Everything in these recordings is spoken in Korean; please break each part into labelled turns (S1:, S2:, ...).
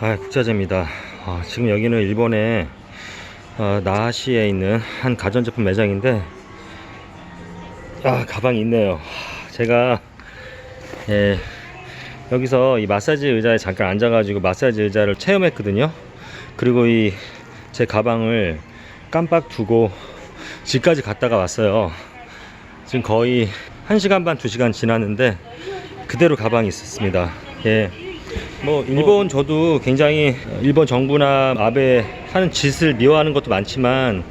S1: 아, 국자재입니다. 아, 지금 여기는 일본의 어, 나하시에 있는 한 가전제품 매장인데, 아, 가방이 있네요. 하, 제가 예, 여기서 이 마사지 의자에 잠깐 앉아가지고 마사지 의자를 체험했거든요. 그리고 이 제 가방을 깜빡 두고 집까지 갔다가 왔어요. 지금 거의 1시간 반, 2시간 지났는데 그대로 가방이 있었습니다. 예. 뭐 일본 저도 굉장히 일본 정부나 아베 하는 짓을 미워하는 것도 많지만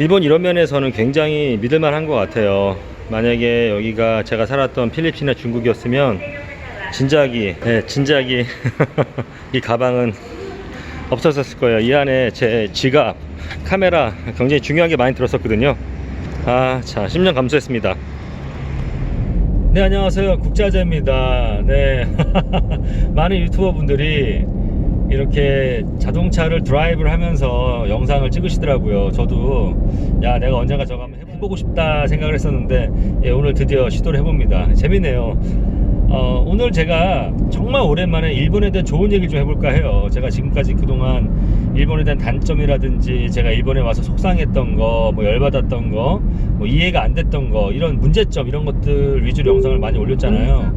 S1: 일본 이런 면에서는 굉장히 믿을만한 것 같아요. 만약에 여기가 제가 살았던 필리핀이나 중국이었으면 진작이 예, 진작이 이 가방은 없었을 거예요. 이 안에 제 지갑, 카메라 굉장히 중요한 게 많이 들었었거든요. 아, 자, 10년 감수했습니다. 네, 안녕하세요. 국자재입니다. 네. 많은 유튜버 분들이 이렇게 자동차를 드라이브를 하면서 영상을 찍으시더라고요. 저도 야, 내가 언젠가 저거 한번 해보고 싶다 생각을 했었는데 예, 오늘 드디어 시도를 해봅니다. 재밌네요. 어, 오늘 제가 정말 오랜만에 일본에 대한 좋은 얘기 좀 해볼까 해요. 제가 지금까지 그동안 일본에 대한 단점이라든지 제가 일본에 와서 속상했던 거, 뭐 열받았던 거, 뭐 이해가 안 됐던 거, 이런 문제점 이런 것들 위주로 영상을 많이 올렸잖아요.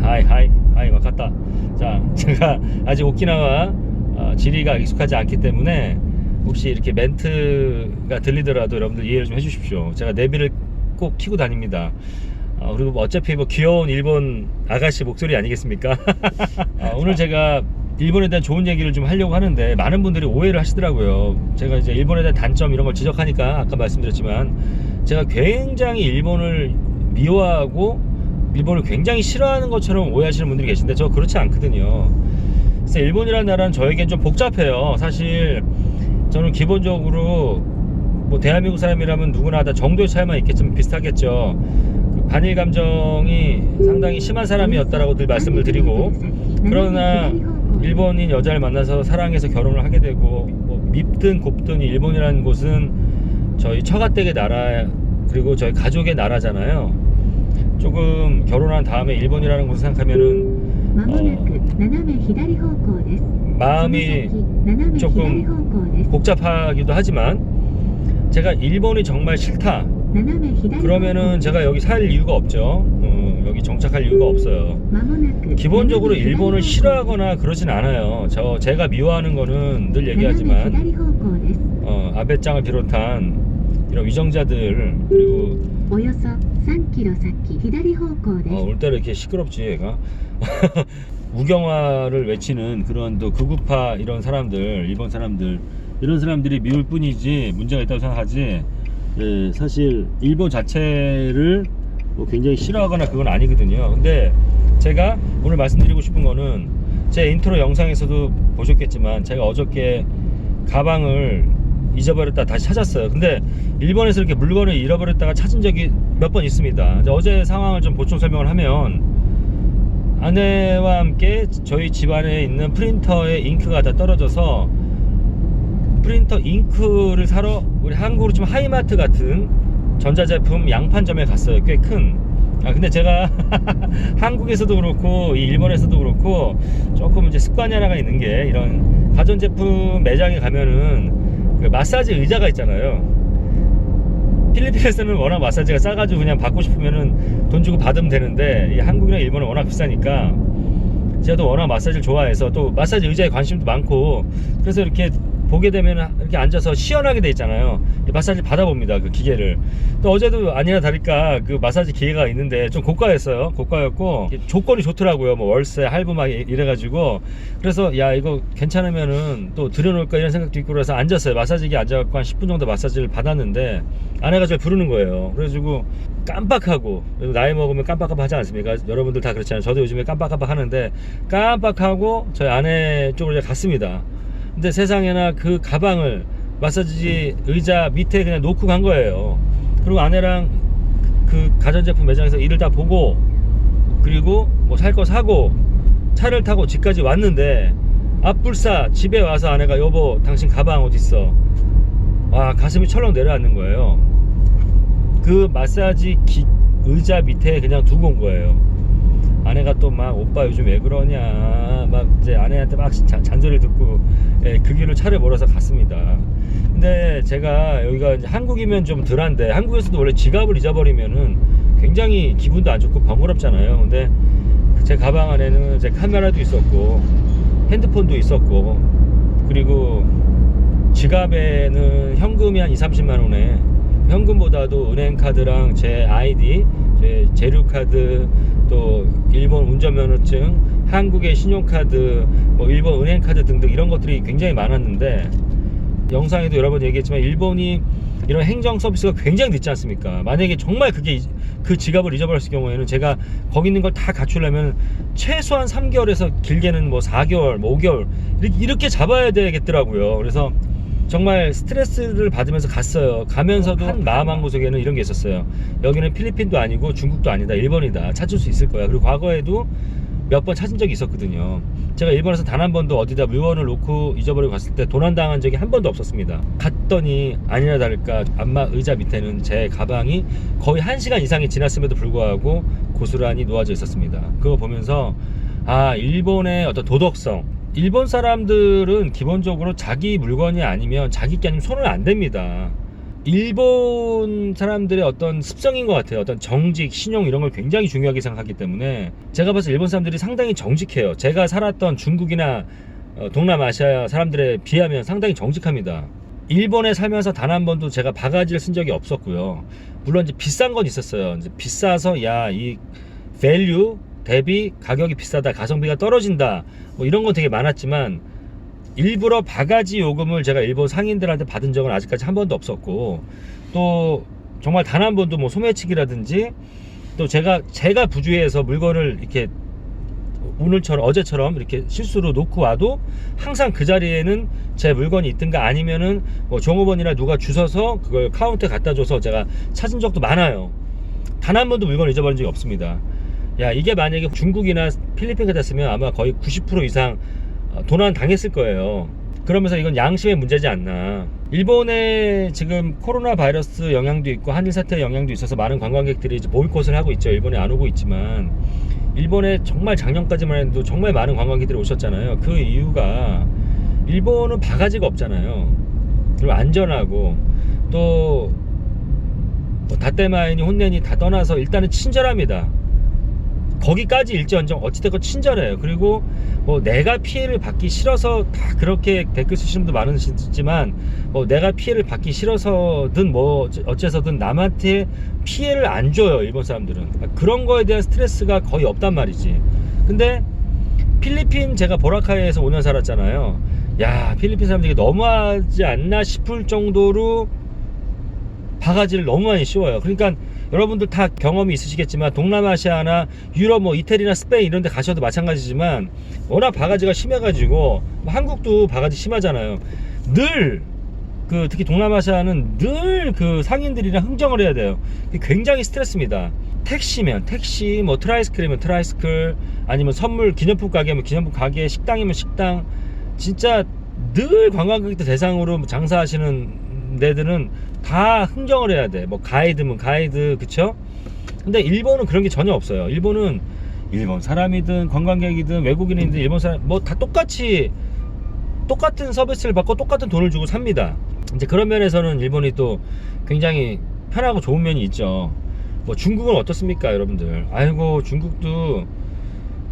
S1: 하이 하이 하이 와갔다. 자, 제가 아직 오키나와 어, 지리가 익숙하지 않기 때문에 혹시 이렇게 멘트가 들리더라도 여러분들 이해를 좀 해주십시오. 제가 내비를 꼭 키고 다닙니다. 어, 그리고 뭐 어차피 뭐 귀여운 일본 아가씨 목소리 아니겠습니까? 아, 오늘 제가 일본에 대한 좋은 얘기를 좀 하려고 하는데 많은 분들이 오해를 하시더라고요. 제가 이제 일본에 대한 단점 이런 걸 지적하니까 아까 말씀드렸지만 제가 굉장히 일본을 미워하고 일본을 굉장히 싫어하는 것처럼 오해하시는 분들이 계신데 저 그렇지 않거든요. 그래서 일본이라는 나라는 저에겐 좀 복잡해요. 사실 저는 기본적으로 뭐 대한민국 사람이라면 누구나 다 정도의 차이만 있겠지만 비슷하겠죠. 그 반일 감정이 상당히 심한 사람이었다라고 늘 말씀을 드리고 그러나 일본인 여자를 만나서 사랑해서 결혼을 하게 되고 뭐 밉든 곱든 일본이라는 곳은 저희 처가댁의 나라 그리고 저희 가족의 나라잖아요. 조금 결혼한 다음에 일본이라는 곳을 생각하면은
S2: 어,
S1: 마음이 조금 복잡하기도 하지만 제가 일본이 정말 싫다. 그러면은 제가 여기 살 이유가 없죠. 어, 여기 정착할 이유가 없어요. 기본적으로 일본을 싫어하거나 그러진 않아요. 저 제가 미워하는 거는 늘 얘기하지만 어, 아베짱을 비롯한 이런 위정자들 그리고 어, 올때 이렇게 시끄럽지 얘가? 우경화를 외치는 그런 또 극우파 이런 사람들 일본 사람들. 이런 사람들이 미울 뿐이지 문제가 있다고 생각하지 예, 사실 일본 자체를 뭐 굉장히 싫어하거나 그건 아니거든요 근데 제가 오늘 말씀드리고 싶은 거는 제 인트로 영상에서도 보셨겠지만 제가 어저께 가방을 잊어버렸다 다시 찾았어요. 근데 일본에서 이렇게 물건을 잃어버렸다가 찾은 적이 몇 번 있습니다. 어제 상황을 좀 보충 설명을 하면 아내와 함께 저희 집안에 있는 프린터의 잉크가 다 떨어져서 프린터 잉크를 사러 우리 한국으로 치면 하이마트 같은 전자제품 양판점에 갔어요. 꽤 큰. 아 근데 제가 한국에서도 그렇고 이 일본에서도 그렇고 조금 이제 습관이 하나가 있는 게 이런 가전제품 매장에 가면은 그 마사지 의자가 있잖아요. 필리핀에서는 워낙 마사지가 싸가지고 그냥 받고 싶으면은 돈 주고 받으면 되는데 이 한국이랑 일본은 워낙 비싸니까 제가 또 워낙 마사지를 좋아해서 또 마사지 의자에 관심도 많고 그래서 이렇게 보게 되면 이렇게 앉아서 시원하게 돼 있잖아요. 이 마사지 받아봅니다. 그 기계를. 또 어제도 아니나 다를까 그 마사지 기계가 있는데 좀 고가였어요. 고가였고 조건이 좋더라고요. 뭐 월세 할부 막 이래가지고 그래서 야 이거 괜찮으면은 또 들여놓을까 이런 생각도 있고 그래서 앉았어요. 마사지기 앉아갖고 한 10분 정도 마사지를 받았는데 아내가 저를 부르는 거예요. 그래가지고 깜빡하고 나이 먹으면 깜빡깜빡 하지 않습니까? 여러분들 다 그렇잖아요. 저도 요즘에 깜빡깜빡 하는데 깜빡하고 저희 아내 쪽으로 갔습니다. 근데 세상에나 그 가방을 마사지 의자 밑에 그냥 놓고 간 거예요. 그리고 아내랑 그 가전제품 매장에서 일을 다 보고 그리고 뭐 살 거 사고 차를 타고 집까지 왔는데 앞불사 집에 와서 아내가 여보 당신 가방 어디 있어? 와 가슴이 철렁 내려앉는 거예요. 그 마사지 기- 의자 밑에 그냥 두고 온 거예요. 아내가 또 막 오빠 요즘 왜 그러냐 막 이제 아내한테 막 잔, 잔소리를 듣고 예, 그 길로 차를 몰아서 갔습니다. 근데 제가 여기가 한국이면 좀 덜한데 한국에서도 원래 지갑을 잊어버리면은 굉장히 기분도 안 좋고 번거롭잖아요. 근데 제 가방 안에는 제 카메라도 있었고 핸드폰도 있었고 그리고 지갑에는 현금이 한 2, 30만 원에 현금보다도 은행 카드랑 제 아이디, 제 재료 카드, 또 일본 운전면허증, 한국의 신용카드, 뭐 일본 은행 카드 등등 이런 것들이 굉장히 많았는데 영상에도 여러 번 얘기했지만 일본이 이런 행정 서비스가 굉장히 늦지 않습니까? 만약에 정말 그게 이- 그 지갑을 잊어버렸을 경우에는 제가 거기 있는 걸 다 갖추려면 최소한 3개월에서 길게는 뭐 4개월, 뭐 5개월 이렇게, 이렇게 잡아야 되겠더라고요. 그래서 정말 스트레스를 받으면서 갔어요. 가면서도 한 마음 한 구석에는 이런 게 있었어요. 여기는 필리핀도 아니고 중국도 아니다. 일본이다. 찾을 수 있을 거야. 그리고 과거에도 몇 번 찾은 적이 있었거든요. 제가 일본에서 단 한 번도 어디다 물건을 놓고 잊어버리고 갔을 때 도난당한 적이 한 번도 없었습니다. 갔더니 아니나 다를까 안마 의자 밑에는 제 가방이 거의 한 시간 이상이 지났음에도 불구하고 고스란히 놓아져 있었습니다. 그거 보면서 아 일본의 어떤 도덕성 일본 사람들은 기본적으로 자기 물건이 아니면 자기 게 아니면 손을 안 댑니다. 일본 사람들의 어떤 습성인 것 같아요. 어떤 정직, 신용 이런 걸 굉장히 중요하게 생각하기 때문에 제가 때 일본 사람들이 상당히 정직해요. 제가 살았던 중국이나 어, 동남아시아 사람들에 비하면 상당히 정직합니다. 일본에 살면서 단 한 번도 제가 바가지를 쓴 적이 없었고요. 물론 이제 비싼 건 있었어요. 이제 비싸서 야 이 밸류 대비 가격이 비싸다, 가성비가 떨어진다, 뭐 이런 건 되게 많았지만 일부러 바가지 요금을 제가 일본 상인들한테 받은 적은 아직까지 한 번도 없었고 또 정말 단 한 번도 뭐 소매치기라든지 또 제가 제가 부주의해서 물건을 이렇게 오늘처럼 어제처럼 이렇게 실수로 놓고 와도 항상 그 자리에는 제 물건이 있든가 아니면은 뭐 종업원이나 누가 주워서 그걸 카운터에 갖다 줘서 제가 찾은 적도 많아요. 단 한 번도 물건을 잊어버린 적이 없습니다. 야 이게 만약에 중국이나 필리핀 같았으면 아마 거의 90% 이상 어, 도난 당했을 거예요. 그러면서 이건 양심의 문제지 않나. 일본에 지금 코로나 바이러스 영향도 있고 한일 사태 영향도 있어서 많은 관광객들이 이제 보이콧을 하고 있죠. 일본에 안 오고 있지만 일본에 정말 작년까지만 해도 정말 많은 관광객들이 오셨잖아요. 그 이유가 일본은 바가지가 없잖아요. 그리고 안전하고 또 뭐 다떼마인이 혼내니 다 떠나서 일단은 친절합니다. 거기까지 일지언정 어찌됐건 친절해요. 그리고 뭐 내가 피해를 받기 싫어서 다 그렇게 댓글 쓰시는 분도 많으시지만 뭐 내가 피해를 받기 싫어서든 뭐 어째서든 남한테 피해를 안 줘요. 일본 사람들은 그런 거에 대한 스트레스가 거의 없단 말이지. 근데 필리핀 제가 보라카이에서 5년 살았잖아요. 야 필리핀 사람들이 너무하지 않나 싶을 정도로 바가지를 너무 많이 씌워요. 그러니까 여러분들 다 경험이 있으시겠지만 동남아시아나 유럽 뭐 이태리나 스페인 이런 데 가셔도 마찬가지지만 워낙 바가지가 심해가지고 뭐 한국도 바가지 심하잖아요. 늘 그 특히 동남아시아는 늘 그 상인들이랑 흥정을 해야 돼요. 굉장히 스트레스입니다. 택시면 택시, 뭐 트라이스클이면 트라이스클, 아니면 선물 기념품 가게면 기념품 가게, 식당이면 식당, 진짜 늘 관광객들 대상으로 장사하시는 데들은 다 흥정을 해야 돼. 뭐 가이드면 가이드, 그쵸? 근데 일본은 그런 게 전혀 없어요. 일본은 일본 사람이든 관광객이든 외국인이든 일본 사람 뭐 다 똑같이 똑같은 서비스를 받고 똑같은 돈을 주고 삽니다. 이제 그런 면에서는 일본이 또 굉장히 편하고 좋은 면이 있죠. 뭐 중국은 어떻습니까, 여러분들? 아이고 중국도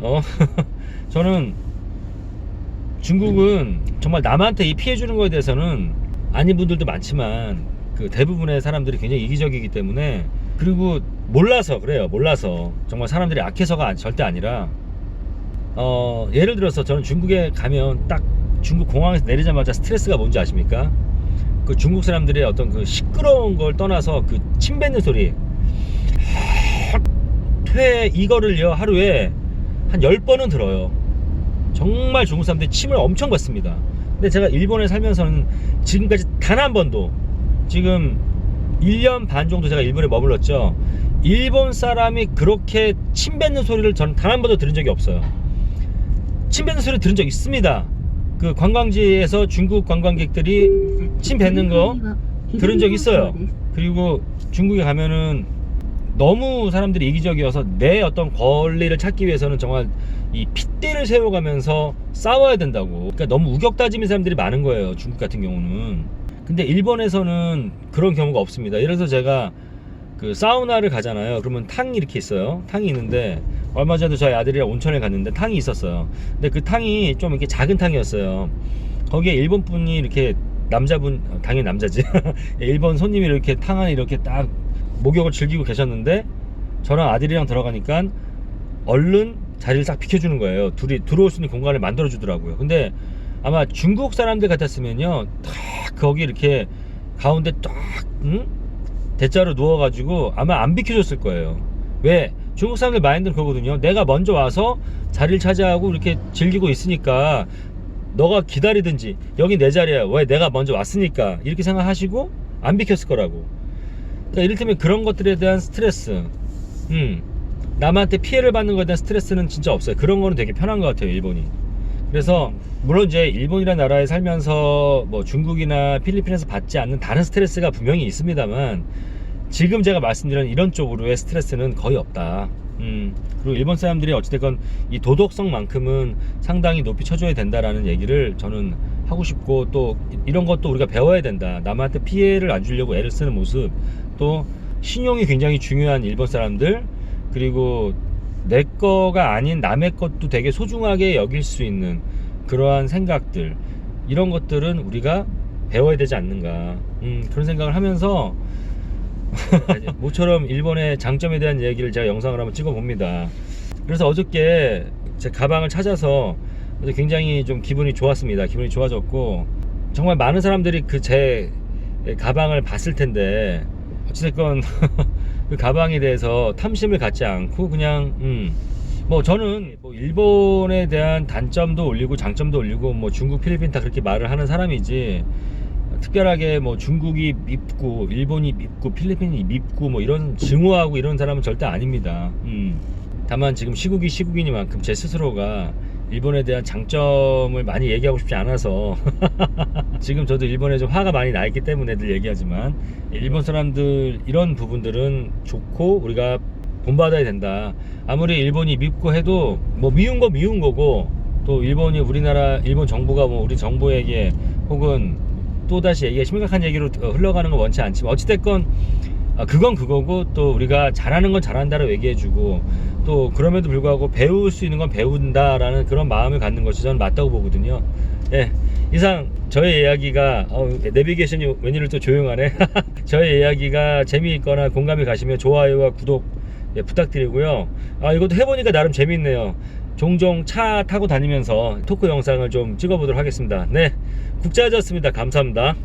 S1: 어 저는 중국은 정말 남한테 이 피해 주는 거에 대해서는 아닌 분들도 많지만 그 대부분의 사람들이 굉장히 이기적이기 때문에 그리고 몰라서 그래요. 몰라서. 정말 사람들이 악해서가 절대 아니라. 어 예를 들어서 저는 중국에 가면 딱 중국 공항에서 내리자마자 스트레스가 뭔지 아십니까? 그 중국 사람들의 어떤 그 시끄러운 걸 떠나서 그 침 뱉는 소리. 퇴 이거를요 하루에 한 10번은 들어요. 정말 중국 사람들이 침을 엄청 뱉습니다. 근데 제가 일본에 살면서는 지금까지 단 한 번도 지금 1년 반 정도 제가 일본에 머물렀죠 일본 사람이 그렇게 침 뱉는 소리를 저는 단 한 번도 들은 적이 없어요 침 뱉는 소리 들은 적 있습니다 그 관광지에서 중국 관광객들이 침 뱉는 거 들은 적 있어요. 그리고 중국에 가면은 너무 사람들이 이기적이어서 내 어떤 권리를 찾기 위해서는 정말 이 핏대를 세워가면서 싸워야 된다고. 그러니까 너무 우격다짐인 사람들이 많은 거예요. 중국 같은 경우는. 근데 일본에서는 그런 경우가 없습니다. 들어서 제가 그 사우나를 가잖아요. 그러면 탕이 이렇게 있어요. 탕이 있는데 얼마 전에도 저희 아들이랑 온천에 갔는데 탕이 있었어요. 근데 그 탕이 좀 이렇게 작은 탕이었어요. 거기에 일본 분이 이렇게 남자분 어, 당연히 남자지. 일본 손님이 이렇게 탕 안에 이렇게 딱 목욕을 즐기고 계셨는데 저랑 아들이랑 들어가니까 얼른 자리를 딱 비켜주는 거예요. 둘이 들어올 수 있는 공간을 만들어 주더라고요. 근데 아마 중국 사람들 같았으면요, 딱 거기 이렇게 가운데 딱 응? 대자로 누워가지고 아마 안 비켜줬을 거예요. 왜? 중국 사람들 마인드는 그거거든요. 내가 먼저 와서 자리를 차지하고 이렇게 즐기고 있으니까 너가 기다리든지 여기 내 자리야. 왜 내가 먼저 왔으니까 이렇게 생각하시고 안 비켰을 거라고. 그러니까 이를테면 그런 것들에 대한 스트레스, 음, 남한테 피해를 받는 것에 대한 스트레스는 진짜 없어요. 그런 거는 되게 편한 것 같아요, 일본이. 그래서 물론 이제 일본이라는 나라에 살면서 뭐 중국이나 필리핀에서 받지 않는 다른 스트레스가 분명히 있습니다만 지금 제가 말씀드린 이런 쪽으로의 스트레스는 거의 없다. 음, 그리고 일본 사람들이 어찌됐건 이 도덕성만큼은 상당히 높이 쳐줘야 된다라는 얘기를 저는 하고 싶고 또 이런 것도 우리가 배워야 된다. 남한테 피해를 안 주려고 애를 쓰는 모습 또 신용이 굉장히 중요한 일본 사람들 그리고 내 거가 아닌 남의 것도 되게 소중하게 여길 수 있는 그러한 생각들 이런 것들은 우리가 배워야 되지 않는가. 음, 그런 생각을 하면서 모처럼 일본의 장점에 대한 얘기를 제가 영상을 한번 찍어 봅니다. 그래서 어저께 제 가방을 찾아서 굉장히 좀 기분이 좋았습니다. 기분이 좋아졌고 정말 많은 사람들이 그 제 가방을 봤을 텐데 어찌됐건 그 가방에 대해서 탐심을 갖지 않고 그냥 음, 뭐 저는 뭐 일본에 대한 단점도 올리고 장점도 올리고 뭐 중국 필리핀 다 그렇게 말을 하는 사람이지 특별하게 뭐 중국이 밉고 일본이 밉고 필리핀이 밉고 뭐 이런 증오하고 이런 사람은 절대 아닙니다. 음. 다만 지금 시국이 시국이니만큼 제 스스로가 일본에 대한 장점을 많이 얘기하고 싶지 않아서 지금 저도 일본에 좀 화가 많이 나 있기 때문에 늘 얘기하지만 일본 사람들 이런 부분들은 좋고 우리가 본받아야 된다. 아무리 일본이 밉고 해도 뭐 미운 거 미운 거고 또 일본이 우리나라 일본 정부가 뭐 우리 정부에게 혹은 또 다시 얘기가 심각한 얘기로 어, 흘러가는 건 원치 않지만 어찌됐건 아, 그건 그거고 또 우리가 잘하는 건 잘한다라고 얘기해주고 또 그럼에도 불구하고 배울 수 있는 건 배운다라는 그런 마음을 갖는 것이 저는 맞다고 보거든요. 예. 이상 저의 이야기가 어, 내비게이션이 웬일로 또 조용하네. 저의 이야기가 재미있거나 공감이 가시면 좋아요와 구독 예, 부탁드리고요. 아 이것도 해보니까 나름 재밌네요. 종종 차 타고 다니면서 토크 영상을 좀 찍어보도록 하겠습니다. 네, 국자였습니다. 감사합니다.